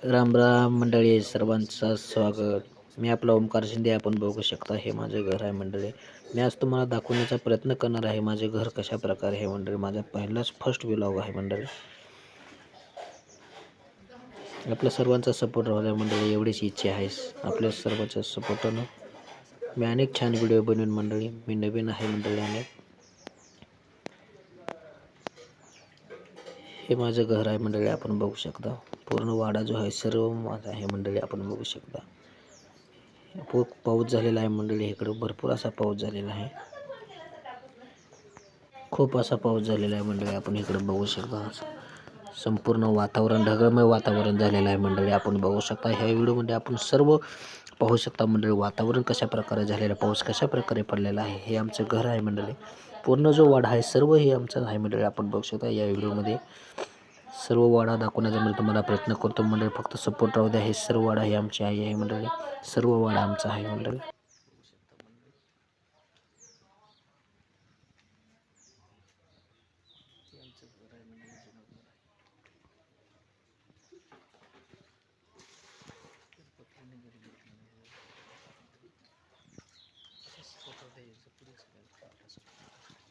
राम राम मंडळी सर्वांचं स्वागत. मी आपला ओमकार शिंदे आपण बघू शकता हे माझे घर आहे मंडळी. मी आज तुम्हाला दाखवण्याचा प्रयत्न करणार आहे माझे घर कशा प्रकारे आहे मंडळी. माझा पहिलाच फर्स्ट विलॉग आहे मंडळी. आपल्या सर्वांचा सपोर्ट राहिला मंडळी एवढीच इच्छा आहे आपल्या सर्वांच्या सपोर्टानं मी अनेक छान व्हिडिओ बनवून मंडळी. मी नवीन आहे मंडळी अनेक. हे माझं घर आहे मंडळी आपण बघू शकता. पूर्ण वाडा जो आहे सर्व माझा आहे मंडळी आपण बघू शकता. खूप पाऊस झालेला आहे मंडळी इकडं भरपूर असा पाऊस झालेला आहे. खूप असा पाऊस झालेला आहे मंडळी आपण इकडं बघू शकता. संपूर्ण वातावरण ढगळमय वातावरण झालेलं आहे मंडळी आपण बघू शकता. ह्या व्हिडिओमध्ये आपण सर्व पाहू शकता मंडळी वातावरण कशा प्रकारे झालेलं पाऊस कशा प्रकारे पडलेला आहे हे आमचं घर आहे मंडळी. पूर्ण जो वाडा आहे सर्व हे आमचा आहे मंडळी आपण बघू शकता. या व्हिडिओमध्ये सर्व वाडा दाखवण्याचा मी तुम्हाला प्रयत्न करतो. मंडळी फक्त सपोर्ट राहू द्या. हे सर्व वाडा हे आमची आई आहे मंडळी. सर्व वाडा आमचा आहे मंडळी. is a pretty significant.